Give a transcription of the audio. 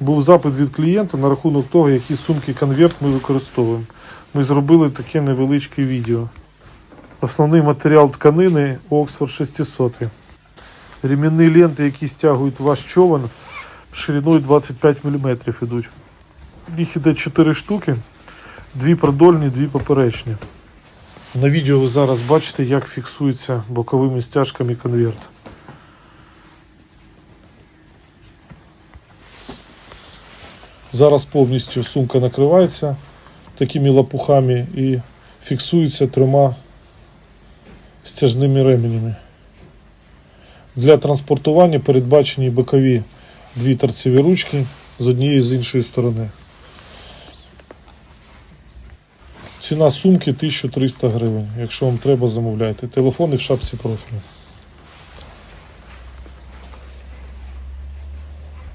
Був запит від клієнта на рахунок того, які сумки конверт ми використовуємо. Ми зробили таке невеличке відео. Основний матеріал тканини Oxford 600. Ремінні ленти, які стягують ваш човен, шириною 25 мм ідуть. Їх іде 4 штуки, дві продольні, дві поперечні. На відео ви зараз бачите, як фіксується боковими стяжками конверт. Зараз повністю сумка накривається такими лопухами і фіксується трьома стяжними ременями. Для транспортування передбачені бокові дві торцеві ручки з однієї і з іншої сторони. Ціна сумки 1300 гривень. Якщо вам треба, замовляйте. Телефони в шапці профілю.